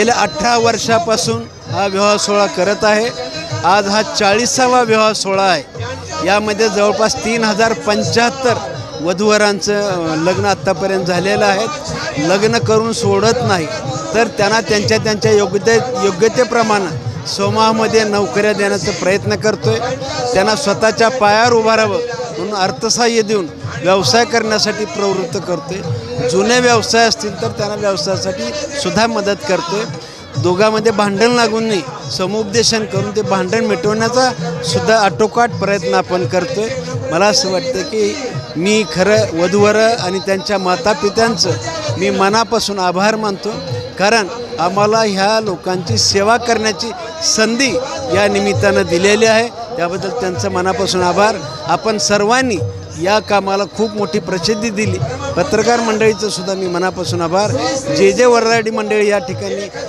गेल्या अठरा वर्षापासून हा विवाह सोहळा करत आहे. आज हा चाळीसावा विवाह सोहळा आहे. यामध्ये जवळपास तीन हजार पंच्याहत्तर वधूवरांचं लग्न आत्तापर्यंत झालेलं आहे. लग्न करून सोडत नाही. तर त्यांना त्यांच्या त्यांच्या योग्यते योग्यतेप्रमाणे सोमाहामध्ये नोकऱ्या देण्याचा प्रयत्न करतो आहे त्यांना स्वतःच्या पायावर उभारावं म्हणून अर्थसहाय्य देऊन व्यवसाय करण्यासाठी प्रवृत्त करते जुने व्यवसाय असतील तर त्यांना व्यवसायासाठी सुद्धा मदत करते दोघांमध्ये भांडण लागून नाही समुपदेशन करून ते भांडण मिटवण्याचा सुद्धा आटोकाट प्रयत्न आपण करतोय. मला असं वाटतं की मी खरं वधूवर आणि त्यांच्या मातापित्यांचं मी मनापासून आभार मानतो. कारण आम्हाला ह्या लोकांची सेवा करण्याची संधी या निमित्तानं दिलेली आहे. त्याबद्दल त्यांचं मनापासून आभार. आपण सर्वांनी या कामाला खूप मोठी प्रसिद्धी दिली. पत्रकार मंडळीचं सुद्धा मी मनापासून आभार. जे जे वरराडी मंडळी या ठिकाणी